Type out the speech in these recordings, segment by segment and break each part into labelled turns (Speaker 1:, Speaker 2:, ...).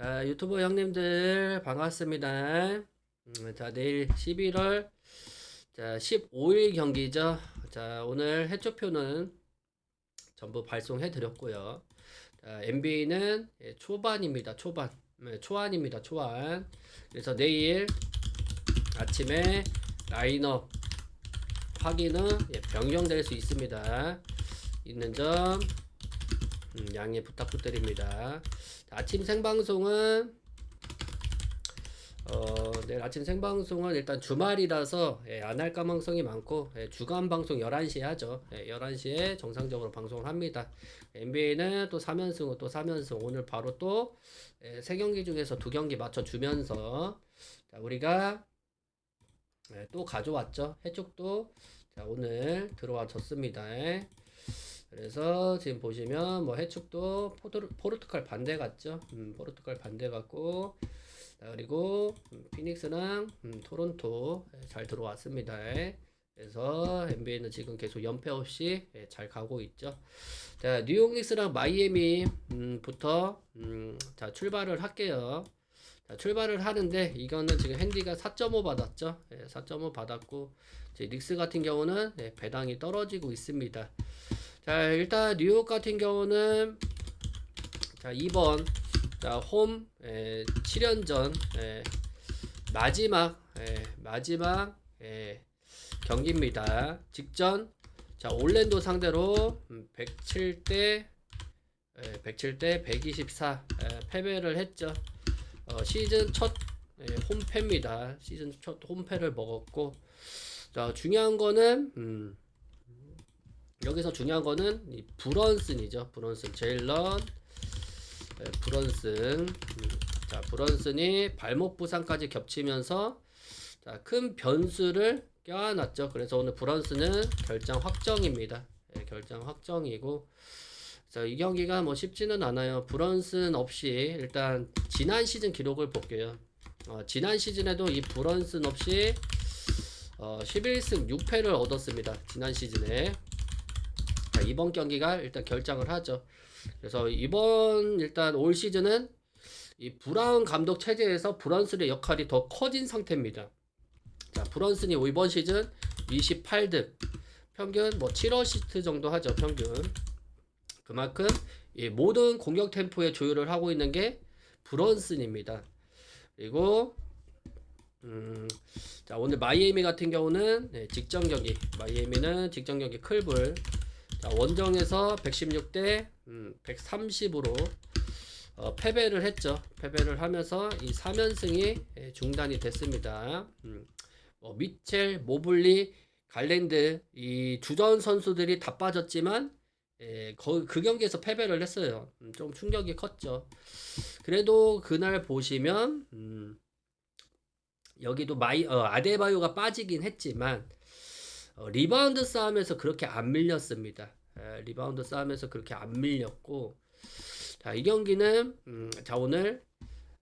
Speaker 1: 자, 유튜브 형님들 반갑습니다. 음, 자, 내일 11월 자, 15일 경기죠. 자, 오늘 해초표는 전부 발송해 드렸고요. 자, NBA는 예, 초반입니다. 초반. 네, 초안입니다. 초안. 그래서 내일 아침에 라인업 확인은 예, 변경될 수 있습니다. 있는 점 음, 양해 부탁드립니다. 아침 생방송은 어, 내일 아침 생방송은 일단 주말이라서 예, 안할 가능성이 많고 예, 주간 방송 11시에 하죠. 예, 11시에 정상적으로 방송을 합니다. NBA는 또 3연승 또 3연승 오늘 바로 또 예, 세 경기 중에서 두 경기 맞춰 주면서 자, 우리가 예, 또 가져왔죠. 해축도 자, 오늘 들어와 줬습니다. 예. 그래서 지금 보시면 뭐 해축도 포르, 포르투갈 반대 같죠. 음, 포르투갈 반대 같고 자, 그리고 음, 피닉스랑 음, 토론토 예, 잘 들어왔습니다. 예. 그래서 NBA는 지금 계속 연패 없이 예, 잘 가고 있죠. 자, 뉴욕 닉스랑 마이애미부터 음, 자 출발을 할게요. 자, 출발을 하는데 이거는 지금 핸디가 4.5 받았죠. 예, 4.5 받았고 닉스 같은 경우는 예, 배당이 떨어지고 있습니다. 자, 일단 뉴욕 같은 경우는 자, 2번 자, 홈 에, 7연전 에, 마지막 에, 마지막 에, 경기입니다. 직전 자, 올랜도 상대로 음, 107대 107대 124 에, 패배를 했죠. 어, 시즌 첫 에, 홈패입니다. 시즌 첫 홈패를 먹었고 자, 중요한 거는 음, 여기서 중요한 거는 이 브런슨이죠. 브런슨 제일런 네, 브런슨 음, 자 브런슨이 발목 부상까지 겹치면서 자, 큰 변수를 껴안았죠. 그래서 오늘 브런슨은 결장 확정입니다. 네, 결장 확정이고 자, 이 경기가 뭐 쉽지는 않아요. 브런슨 없이 일단 지난 시즌 기록을 볼게요. 어, 지난 시즌에도 이 브런슨 없이 어, 11승 6패를 얻었습니다. 지난 시즌에 자, 이번 경기가 일단 결장을 하죠. 그래서 이번 일단 올 시즌은 이 브라운 감독 체제에서 브런슨의 역할이 더 커진 상태입니다. 자, 브런슨이 이번 시즌 28득, 평균 뭐 7어시스트 정도 하죠, 평균. 그만큼 이 모든 공격 템포의 조율을 하고 있는 게 브런슨입니다. 그리고 음, 자 오늘 마이애미 같은 경우는 네, 직전 경기 마이애미는 직전 경기 클불 자, 원정에서 116대 음, 130으로 어, 패배를 했죠. 패배를 하면서 이 3연승이 예, 중단이 됐습니다. 음, 뭐 미첼, 모블리, 갈랜드 이 주전 선수들이 다 빠졌지만 예, 거, 그 경기에서 패배를 했어요. 음, 좀 충격이 컸죠. 그래도 그날 보시면 음, 여기도 마이 어, 아데바요가 빠지긴 했지만 어, 리바운드 싸움에서 그렇게 안 밀렸습니다. 에, 리바운드 싸움에서 그렇게 안 밀렸고 자, 이 경기는 음, 자 오늘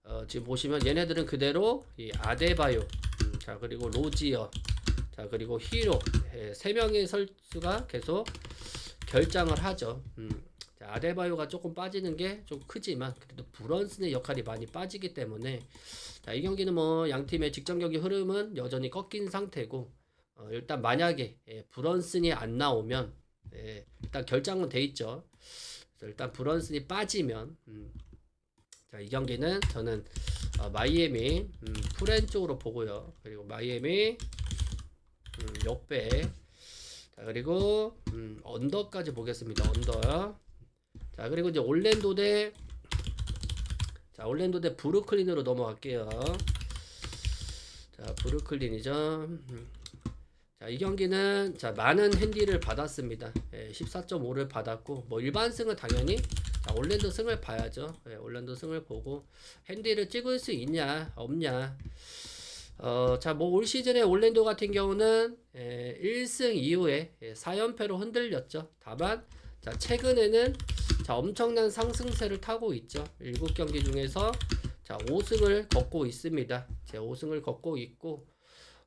Speaker 1: 어, 지금 보시면 얘네들은 그대로 이 아데바요 음, 자 그리고 로지어 자 그리고 히로 예, 세 명의 선수가 계속 결장을 하죠. 음, 자, 아데바요가 조금 빠지는 게 좀 크지만 그래도 브런슨의 역할이 많이 빠지기 때문에 자, 이 경기는 뭐 양 팀의 직전 경기 흐름은 여전히 꺾인 상태고 어, 일단 만약에 예, 브런슨이 안 나오면 예, 일단 결장은 돼 있죠. 일단 브런슨이 빠지면 음, 자, 이 경기는 저는 어, 마이애미 음, 프렌 쪽으로 보고요. 그리고 마이애미 음, 역배 자, 그리고 음, 언더까지 보겠습니다. 언더. 자, 그리고 이제 올랜도 대 자, 올랜도 대 브루클린으로 넘어갈게요. 자, 브루클린이죠. 음. 자, 이 경기는 자, 많은 핸디를 받았습니다. 예, 14.5를 받았고 뭐 일반 승은 당연히 자, 올랜도 승을 봐야죠. 예, 올랜도 승을 보고 핸디를 찍을 수 있냐, 없냐. 어, 자, 뭐 올 시즌에 올랜도 같은 경우는 예, 1승 이후에 예, 4연패로 흔들렸죠. 다만 자, 최근에는 자, 엄청난 상승세를 타고 있죠. 7경기 중에서 자, 5승을 걷고 있습니다. 제 5승을 걷고 있고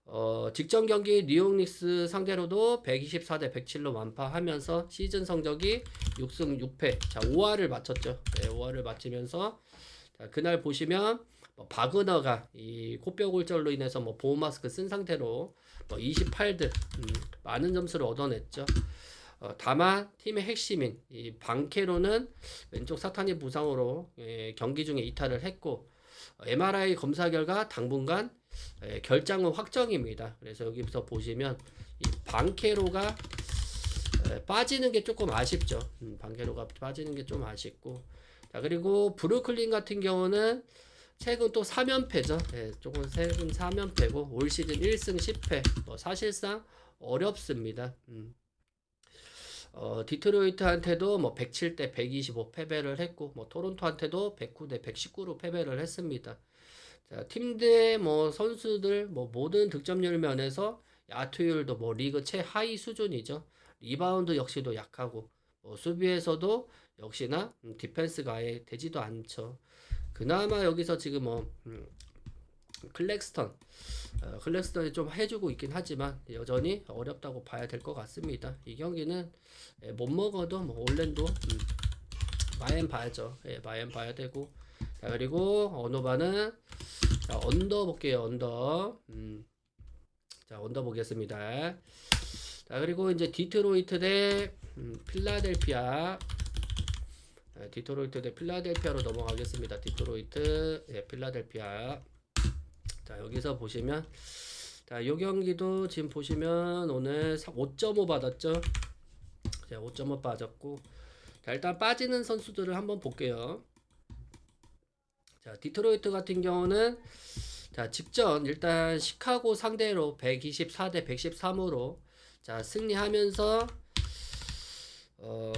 Speaker 1: 어, 직전 경기 뉴욕 닉스 상대로도 124대 107로 완파하면서 시즌 성적이 6승 6패. 자, 5화를 맞췄죠. 네, 5화를 맞추면서 자, 자, 그날 보시면 뭐 바그너가 이 코뼈 골절로 인해서 뭐 보호 마스크 쓴 상태로 뭐 28득 음, 많은 점수를 얻어냈죠. 어, 다만 팀의 핵심인 이 방케로는 왼쪽 사탄이 부상으로 예, 경기 중에 이탈을 했고 어, MRI 검사 결과 당분간 예, 결장은 확정입니다. 그래서 여기서 보시면 이 방케로가 예, 빠지는 게 조금 아쉽죠. 음, 방케로가 빠지는 게 좀 아쉽고 자 그리고 브루클린 같은 경우는 최근 또 3연패죠. 예, 조금 최근 3연패고 올 시즌 1승 10패. 뭐 사실상 어렵습니다. 음. 어, 디트로이트한테도 뭐 107대 125 패배를 했고 뭐 토론토한테도 109대 119로 패배를 했습니다. 자, 팀대 뭐 선수들 뭐 모든 득점률 면에서 야투율도 뭐 리그 최하위 수준이죠. 리바운드 역시도 약하고 뭐 수비에서도 역시나 음, 디펜스가 아예 되지도 않죠. 그나마 여기서 지금 뭐 음, 클렉스턴 어, 클렉스턴이 좀 해주고 있긴 하지만 여전히 어렵다고 봐야 될 것 같습니다. 이 경기는 예, 못 먹어도 뭐 올랜도 음, 마엔 봐야죠. 예, 마엔 봐야 되고 자 그리고 언어바는 자 언더 볼게요. 언더 음, 자 언더 보겠습니다. 자 그리고 이제 디트로이트 대 음, 필라델피아 자, 디트로이트 대 필라델피아로 넘어가겠습니다. 디트로이트 예, 필라델피아 자 여기서 보시면 자, 요 경기도 지금 보시면 오늘 5.5 받았죠. 자, 5.5 빠졌고. 자, 일단 빠지는 선수들을 한번 볼게요. 자, 디트로이트 같은 경우는 자, 직전 일단 시카고 상대로 124대 113으로 자, 승리하면서 어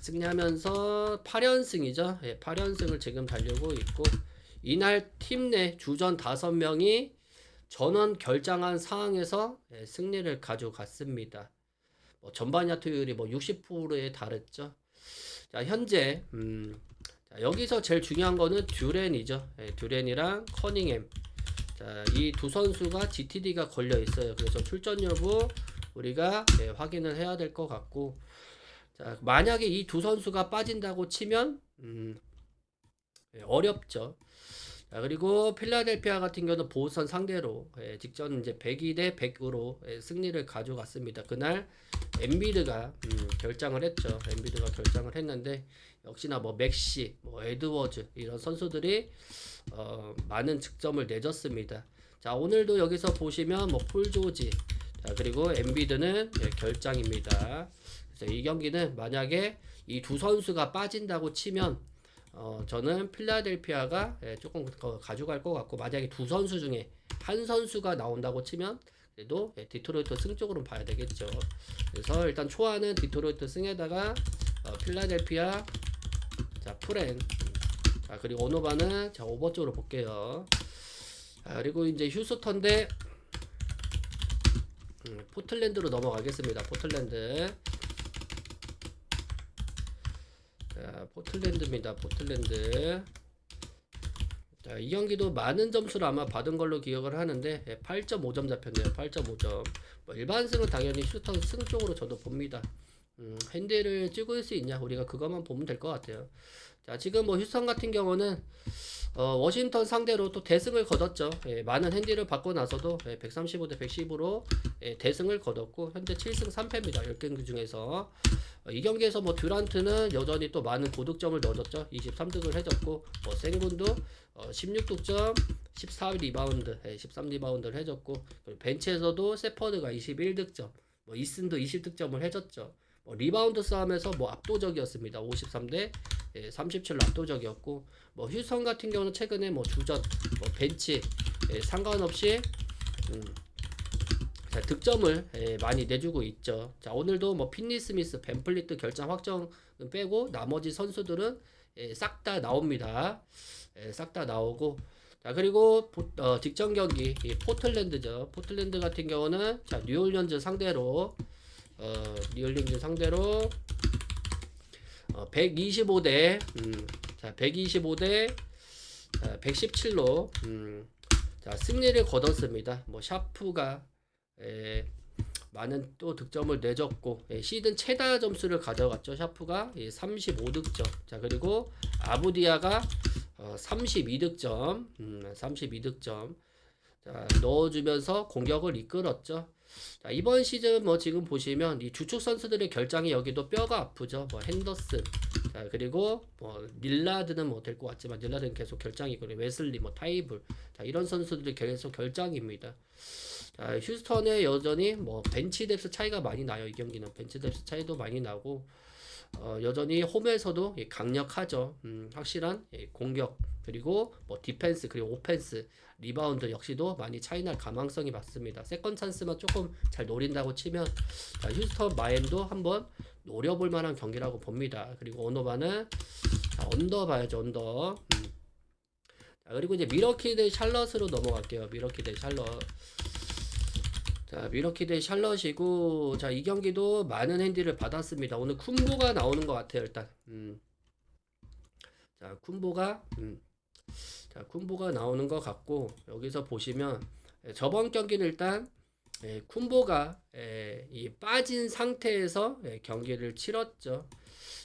Speaker 1: 승리하면서 8연승이죠. 예, 8연승을 지금 달리고 있고 이날 팀 내 주전 5명이 전원 결장한 상황에서 예, 승리를 가져갔습니다. 뭐 전반 야투율이 뭐 60%에 달했죠. 자, 현재 음, 자, 여기서 제일 중요한 거는 듀렌이죠. 예, 듀렌이랑 커닝햄. 자, 이두 선수가 GTD가 걸려 있어요. 그래서 출전 여부 우리가 예, 확인을 해야 될 것 같고. 자, 만약에 이 두 선수가 빠진다고 치면 음, 예, 어렵죠. 자, 그리고 필라델피아 같은 경우는 보선 상대로 예, 직전 이제 102 대 100으로 예, 승리를 가져갔습니다. 그날 엔비드가 음, 결장을 했죠. 엔비드가 결장을 했는데 역시나 뭐 맥시, 뭐 에드워즈 이런 선수들이 어, 많은 득점을 내줬습니다. 자 오늘도 여기서 보시면 뭐 폴 조지 자 그리고 엔비드는 예, 결장입니다. 그래서 이 경기는 만약에 이 두 선수가 빠진다고 치면 어, 저는 필라델피아가 예, 조금 더 가져갈 것 같고 만약에 두 선수 중에 한 선수가 나온다고 치면 그래도 예, 디트로이트 승 쪽으로 봐야 되겠죠. 그래서 일단 초안은 디트로이트 승에다가 어, 필라델피아 자 프렌 자 그리고 오노바는 자 오버 쪽으로 볼게요. 자, 그리고 이제 휴스턴 대 음, 포틀랜드로 넘어가겠습니다. 포틀랜드 자, 포틀랜드입니다. 포틀랜드. 자, 이 경기도 많은 점수를 아마 받은 걸로 기억을 하는데 8.5점 잡혔네요. 8.5점. 뭐 일반승은 당연히 슈턴 승 쪽으로 저도 봅니다. 음, 핸디를 찍을 수 있냐? 우리가 그것만 보면 될 것 같아요. 자, 지금 뭐 휴스턴 같은 경우는 어, 워싱턴 상대로 또 대승을 거뒀죠. 예, 많은 핸디를 받고 나서도 예, 135대 110으로 예, 대승을 거뒀고 현재 7승 3패입니다. 10경기 중에서 어, 이 경기에서 뭐 듀란트는 여전히 또 많은 고득점을 넣어줬죠. 23득을 해줬고 뭐 생군도 어, 16득점, 14 리바운드, 예, 13 리바운드를 해줬고 그리고 벤치에서도 세퍼드가 21득점, 뭐 이슨도 20득점을 해줬죠. 뭐 리바운드 싸움에서 뭐 압도적이었습니다. 53대 예, 37로 압도적이었고 뭐 휴선 같은 경우는 최근에 뭐 주전, 뭐 벤치 예, 상관없이 음, 자, 득점을 예, 많이 내주고 있죠. 자 오늘도 뭐 핀니 스미스, 벤플리트 결장 확정 빼고 나머지 선수들은 예, 싹다 나옵니다. 예, 싹다 나오고 자 그리고 보, 어, 직전 경기 이 포틀랜드죠. 포틀랜드 같은 경우는 자 뉴올리언즈 상대로 어, 뉴올리언즈 상대로 어, 125대 음, 자 125대 자, 117로 음, 자 승리를 거뒀습니다. 뭐 샤프가 에, 많은 또 득점을 내줬고 예, 시즌 최다 점수를 가져갔죠 샤프가 예, 35득점 자 그리고 아부디아가 어, 32득점, 음, 32득점. 자, 넣어주면서 공격을 이끌었죠. 자, 이번 시즌 뭐 지금 보시면 이 주축 선수들의 결장이 여기도 뼈가 아프죠. 뭐 핸더슨, 자, 그리고 뭐 닐라드는 뭐 될 것 같지만 닐라드는 계속 결장이고 웨슬리, 뭐 타이블, 자, 이런 선수들이 계속 결장입니다. 자, 휴스턴에 여전히 뭐 벤치 뎁스 차이가 많이 나요. 이 경기는 벤치 뎁스 차이도 많이 나고 어, 여전히 홈에서도 예, 강력하죠. 음, 확실한 예, 공격 그리고 뭐 디펜스 그리고 오펜스 리바운드 역시도 많이 차이날 가망성이 많습니다. 세컨 찬스만 조금 잘 노린다고 치면 자, 휴스턴 마인도 한번 노려볼 만한 경기라고 봅니다. 그리고 오노바는 자, 언더 봐야죠 언더. 음. 자, 그리고 이제 미러키드 샬럿으로 넘어갈게요. 미러키드 샬럿. 자, 미러키드 샬럿이고, 자, 이 경기도 많은 핸디를 받았습니다. 오늘 쿤보가 나오는 것 같아요, 일단. 음. 자, 쿤보가, 음. 자, 쿤보가 나오는 것 같고, 여기서 보시면, 예, 저번 경기는 일단, 예, 쿤보가, 예, 이 빠진 상태에서 예, 경기를 치렀죠.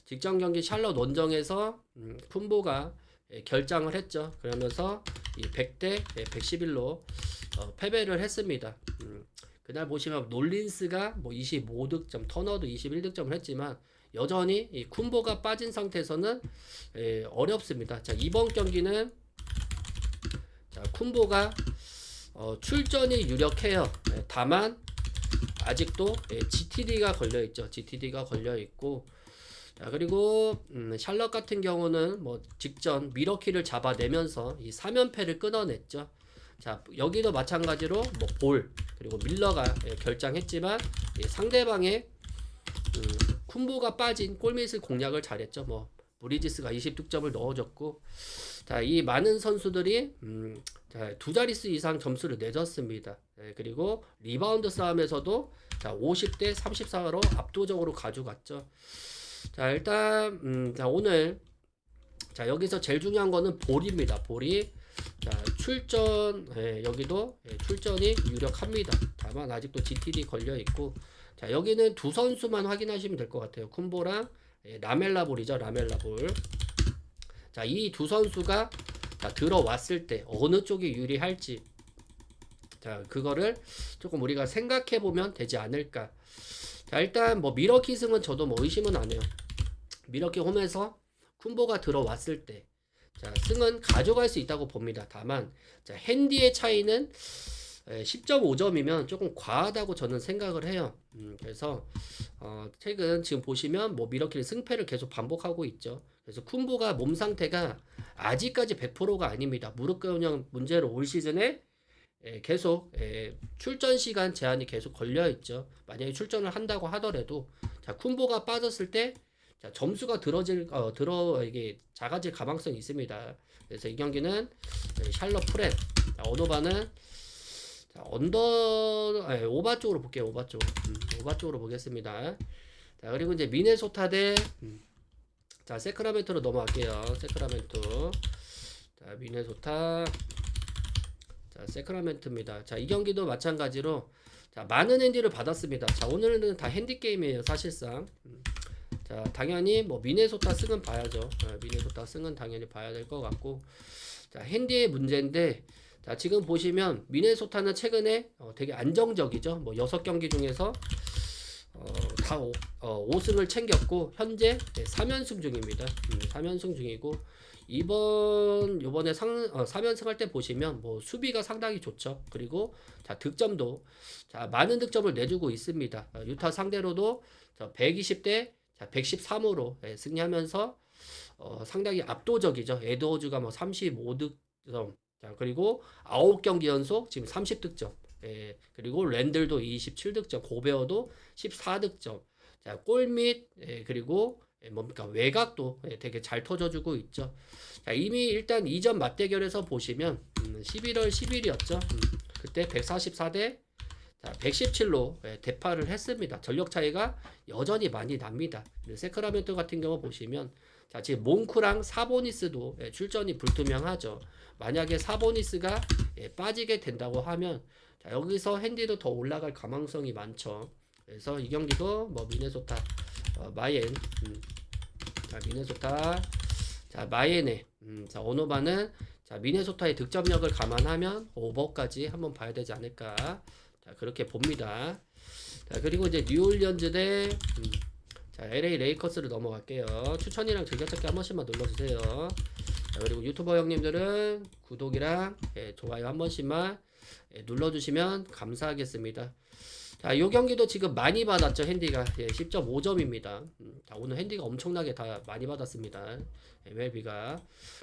Speaker 1: 직전 경기 샬럿 원정에서, 음, 쿤보가 예, 결장을 했죠. 그러면서 이 100대 111로 어, 패배를 했습니다. 음, 그날 보시면 놀린스가 뭐 25득점, 터너도 21득점을 했지만 여전히 이 쿤보가 빠진 상태에서는 예, 어렵습니다. 자 이번 경기는 자 쿤보가 어, 출전이 유력해요. 예, 다만 아직도 예, GTD가 걸려 있죠. GTD가 걸려 있고 자 그리고 음, 샬럿 같은 경우는 뭐 직전 미러키를 잡아내면서 이 3연패를 끊어냈죠. 자 여기도 마찬가지로 뭐 볼 그리고 밀러가 예, 결장했지만 예, 상대방의 음, 쿤보가 빠진 골밑을 공략을 잘했죠. 뭐 브리지스가 20득점을 넣어줬고 자 이 많은 선수들이 음, 자, 두 자릿수 이상 점수를 내줬습니다. 예, 그리고 리바운드 싸움에서도 자 50대 34로 압도적으로 가져갔죠. 자 일단 음, 자 오늘 자 여기서 제일 중요한 거는 볼입니다. 볼이 자 출전 예, 여기도 예, 출전이 유력합니다. 다만 아직도 GTD 걸려 있고 자 여기는 두 선수만 확인하시면 될 것 같아요. 쿤보랑 예, 라멜라볼이죠. 라멜라볼. 자 이 두 선수가 자, 들어왔을 때 어느 쪽이 유리할지 자 그거를 조금 우리가 생각해 보면 되지 않을까. 자 일단 뭐 미러키 승은 저도 뭐 의심은 안 해요. 미러키 홈에서 쿤보가 들어왔을 때 자, 승은 가져갈 수 있다고 봅니다. 다만 자, 핸디의 차이는 10.5점이면 조금 과하다고 저는 생각을 해요. 음, 그래서 어, 최근 지금 보시면 뭐 미러키는 승패를 계속 반복하고 있죠. 그래서 쿤보가 몸 상태가 아직까지 100%가 아닙니다. 무릎 근형 문제로 올 시즌에 예, 계속 예, 출전 시간 제한이 계속 걸려 있죠. 만약에 출전을 한다고 하더라도 자 쿤보가 빠졌을 때 자, 점수가 들어질 어, 들어 이게 작아질 가망성이 있습니다. 그래서 이 경기는 네, 샬럿 프렌 자, 오노바는 자, 언더 아니, 오바 쪽으로 볼게요. 오바 쪽 음, 오바 쪽으로 보겠습니다. 자 그리고 이제 미네소타 대 음, 자 세크라멘토로 넘어갈게요. 세크라멘토 자 미네소타 자 세크라멘토입니다. 자 이 경기도 마찬가지로 자 많은 핸디를 받았습니다. 자 오늘은 다 핸디 게임이에요. 사실상. 음. 자 당연히 뭐 미네소타 승은 봐야죠. 어, 미네소타 승은 당연히 봐야 될 것 같고 자 핸디의 문제인데 자 지금 보시면 미네소타는 최근에 어, 되게 안정적이죠. 뭐 여섯 경기 중에서 어, 다 오, 어, 5승을 챙겼고 현재 네, 3연승 중입니다. 음, 3연승 중이고 이번 요번에 상 어, 3연승 할 때 보시면 뭐 수비가 상당히 좋죠. 그리고 자 득점도 자 많은 득점을 내주고 있습니다. 어, 유타 상대로도 자 120대 자 113으로 예, 승리하면서 어, 상당히 압도적이죠. 에드워즈가 뭐 35득점 자 그리고 9경기 연속 지금 30득점 예, 그리고 랜들도 27득점 고베어도 14득점 자 골밑 예, 그리고 예, 뭡니까 외곽도 예, 되게 잘 터져 주고 있죠. 자 이미 일단 이전 맞대결에서 보시면 음, 11월 10일이었죠. 음, 그때 144대 자, 117로 예, 대파를 했습니다. 전력 차이가 여전히 많이 납니다. 세크라멘토 같은 경우 보시면 자 지금 몽크랑 사보니스도 예, 출전이 불투명하죠. 만약에 사보니스가 예, 빠지게 된다고 하면 자, 여기서 핸디도 더 올라갈 가망성이 많죠. 그래서 이 경기도 뭐 미네소타 어, 마이엔 음, 자 미네소타 자 마예네, 음, 자 오노바는 자 미네소타의 득점력을 감안하면 오버까지 한번 봐야 되지 않을까. 자 그렇게 봅니다. 자 그리고 이제 뉴올리언즈 대 음, 자 LA 레이커스를 넘어갈게요. 추천이랑 즐겨찾기 한 번씩만 눌러주세요. 자, 그리고 유튜버 형님들은 구독이랑 예, 좋아요 한 번씩만 예, 눌러주시면 감사하겠습니다. 자, 요 경기도 지금 많이 받았죠, 핸디가. 예, 10.5점입니다. 음, 자, 오늘 핸디가 엄청나게 다 많이 받았습니다. MLB가.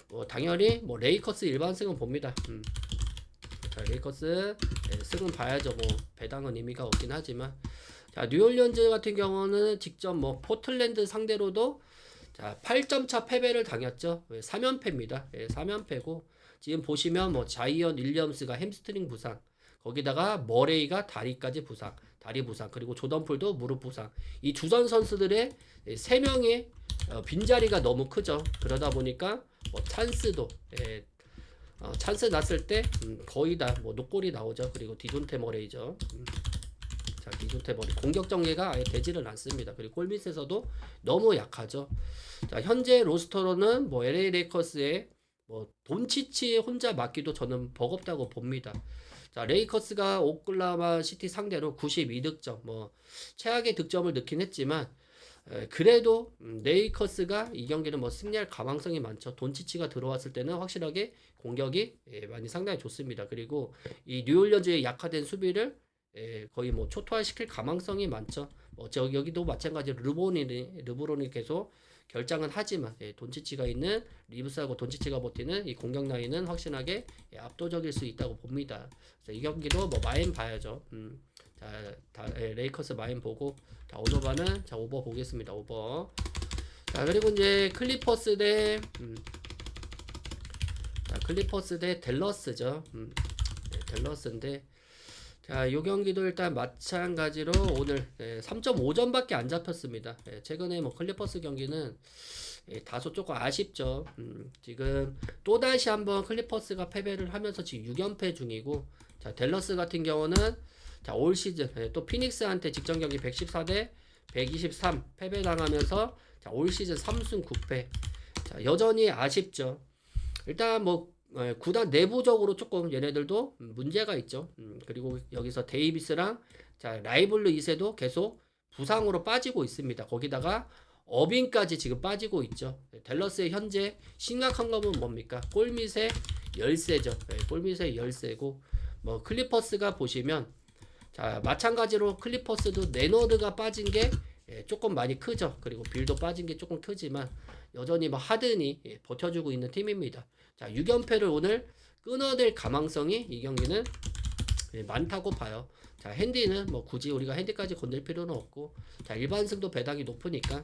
Speaker 1: 뭐, 당연히, 뭐, 레이커스 일반 승은 봅니다. 음. 자, 레이커스, 예, 승은 봐야죠. 뭐, 배당은 의미가 없긴 하지만. 자, 뉴올리언즈 같은 경우는 직접 뭐, 포틀랜드 상대로도 자, 8점 차 패배를 당했죠. 예, 3연패입니다. 예, 3연패고, 지금 보시면 뭐, 자이언 윌리엄스가 햄스트링 부상, 거기다가 머레이가 다리까지 부상, 다리 부상, 그리고 조던풀도 무릎 부상. 이 주전 선수들의 세 명의 어, 빈자리가 너무 크죠. 그러다 보니까 뭐 찬스도 예, 어, 찬스 났을 때 음, 거의 다 뭐 노골이 나오죠. 그리고 디존테 머레이죠. 음. 자, 머레이 공격 정리가 아예 되지를 않습니다. 그리고 골밑에서도 너무 약하죠. 자, 현재 로스터로는 뭐 LA 레이커스의 뭐 돈치치 혼자 맡기도 저는 버겁다고 봅니다. 자, 레이커스가 오클라마 시티 상대로 92득점, 뭐 최악의 득점을 넣긴 했지만 에, 그래도 음, 레이커스가 이 경기는 뭐 승리할 가망성이 많죠. 돈치치가 들어왔을 때는 확실하게 공격이 예, 많이 상당히 좋습니다. 그리고 이 뉴올리언즈의 약화된 수비를 예, 거의 뭐 초토화시킬 가망성이 많죠. 뭐 저기 여기도 마찬가지로 르보니 르브론이 계속 결장은 하지만 예, 돈치치가 있는 리브스하고 돈치치가 버티는 이 공격 라인은 확실하게 예, 압도적일 수 있다고 봅니다. 그래서 이 경기도 뭐 마인 봐야죠. 음, 자, 다, 예, 레이커스 마인 보고 자 오버바는 자 오버 보겠습니다. 오버. 자 그리고 이제 클리퍼스 대 음, 자, 클리퍼스 대 델러스죠. 음, 네, 델러스인데 자, 요 경기도 일단 마찬가지로 오늘 예, 3.5점밖에 안 잡혔습니다. 예, 최근에 뭐 클리퍼스 경기는 예, 다소 조금 아쉽죠. 음, 지금 또 다시 한번 클리퍼스가 패배를 하면서 지금 6연패 중이고, 자 델러스 같은 경우는 자 올 시즌 예, 또 피닉스한테 직전 경기 114대 123 패배 당하면서 자 올 시즌 3승 9패. 자 여전히 아쉽죠. 일단 뭐 예, 구단 내부적으로 조금 얘네들도 문제가 있죠. 음, 그리고 여기서 데이비스랑 자 라이블루 이세도 계속 부상으로 빠지고 있습니다. 거기다가 어빈까지 지금 빠지고 있죠. 네, 댈러스의 현재 심각한 것은 뭡니까? 골밑의 열세죠. 네, 골밑의 열세고 뭐 클리퍼스가 보시면 자 마찬가지로 클리퍼스도 네너드가 빠진 게 예, 조금 많이 크죠. 그리고 빌도 빠진 게 조금 크지만 여전히 뭐 하든이 예, 버텨주고 있는 팀입니다. 자 6연패를 오늘 끊어낼 가망성이 이 경기는 예, 많다고 봐요. 자 핸디는 뭐 굳이 우리가 핸디까지 건들 필요는 없고 자 일반승도 배당이 높으니까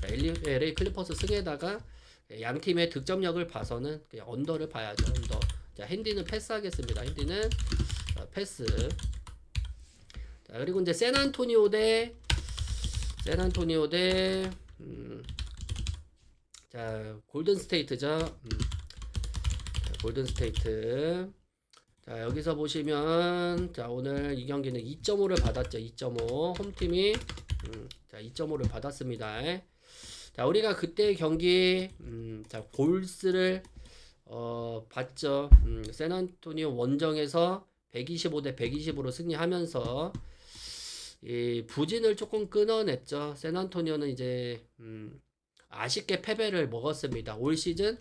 Speaker 1: 자, LA 클리퍼스 승에다가 예, 양 팀의 득점력을 봐서는 그냥 언더를 봐야죠. 언더. 자 핸디는 패스하겠습니다. 핸디는 자, 패스. 자 그리고 이제 샌안토니오 대 샌안토니오 대 음, 자, 골든 스테이트죠. 음. 자, 골든 스테이트. 자, 여기서 보시면 자, 오늘 이 경기는 2.5를 받았죠. 2.5. 홈팀이 음, 자, 2.5를 받았습니다. 자, 우리가 그때 경기 음, 자, 골스를 어, 봤죠. 음, 샌안토니오 원정에서 125 대 120으로 승리하면서 이 부진을 조금 끊어냈죠. 샌안토니오는 이제 음, 아쉽게 패배를 먹었습니다. 올 시즌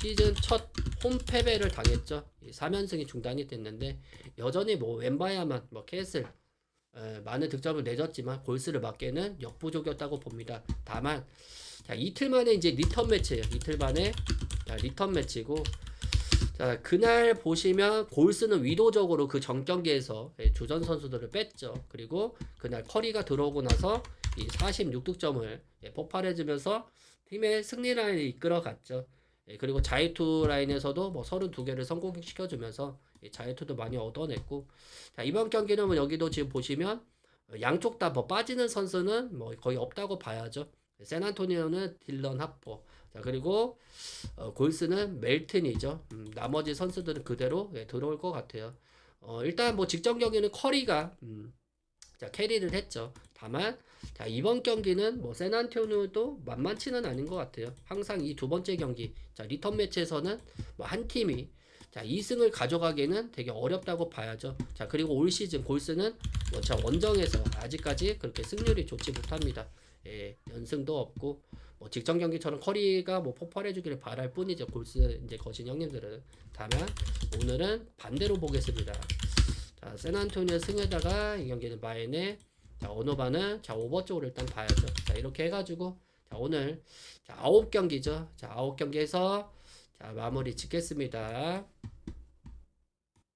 Speaker 1: 시즌 첫 홈 패배를 당했죠. 3연승이 중단이 됐는데 여전히 뭐 웬바야만 뭐 캐슬 에, 많은 득점을 내줬지만 골스를 맞게는 역부족이었다고 봅니다. 다만 자, 이틀 만에 이제 리턴 매치예요. 이틀 만에 자, 리턴 매치고 자, 그날 보시면 골스는 위도적으로 그전 경기에서 예, 주전 선수들을 뺐죠. 그리고 그날 커리가 들어오고 나서 이 46득점을 예, 폭발해주면서 팀의 승리 라인을 이끌어갔죠. 예, 그리고 자이투 라인에서도 뭐 32개를 성공시켜주면서 예, 자이투도 많이 얻어냈고 자, 이번 경기는 뭐 여기도 지금 보시면 양쪽 다 뭐 빠지는 선수는 뭐 거의 없다고 봐야죠. 세안토니오는 딜런 하퍼. 자, 그리고 어, 골스는 멜튼이죠. 음, 나머지 선수들은 그대로 예, 들어올 것 같아요. 어, 일단 뭐 직전 경기는 커리가 음, 자 캐리를 했죠. 다만 자 이번 경기는 뭐 세난토니오도 만만치는 아닌 것 같아요. 항상 이 두 번째 경기 자 리턴 매치에서는 뭐 한 팀이 자 2승을 가져가기에는 되게 어렵다고 봐야죠. 자 그리고 올 시즌 골스는 원차 원정에서 아직까지 그렇게 승률이 좋지 못합니다. 예, 연승도 없고 뭐 직전 경기처럼 커리가 뭐 폭발해 주기를 바랄 뿐이죠. 골스 이제 거신 형님들은 다만 오늘은 반대로 보겠습니다. 자 세난토니오 승에다가 이 경기는 마인의 자 어노바는 자 오버 쪽으로 일단 봐야죠. 자 이렇게 해가지고 자 오늘 자 아홉 경기죠. 자 아홉 경기에서 자 마무리 짓겠습니다.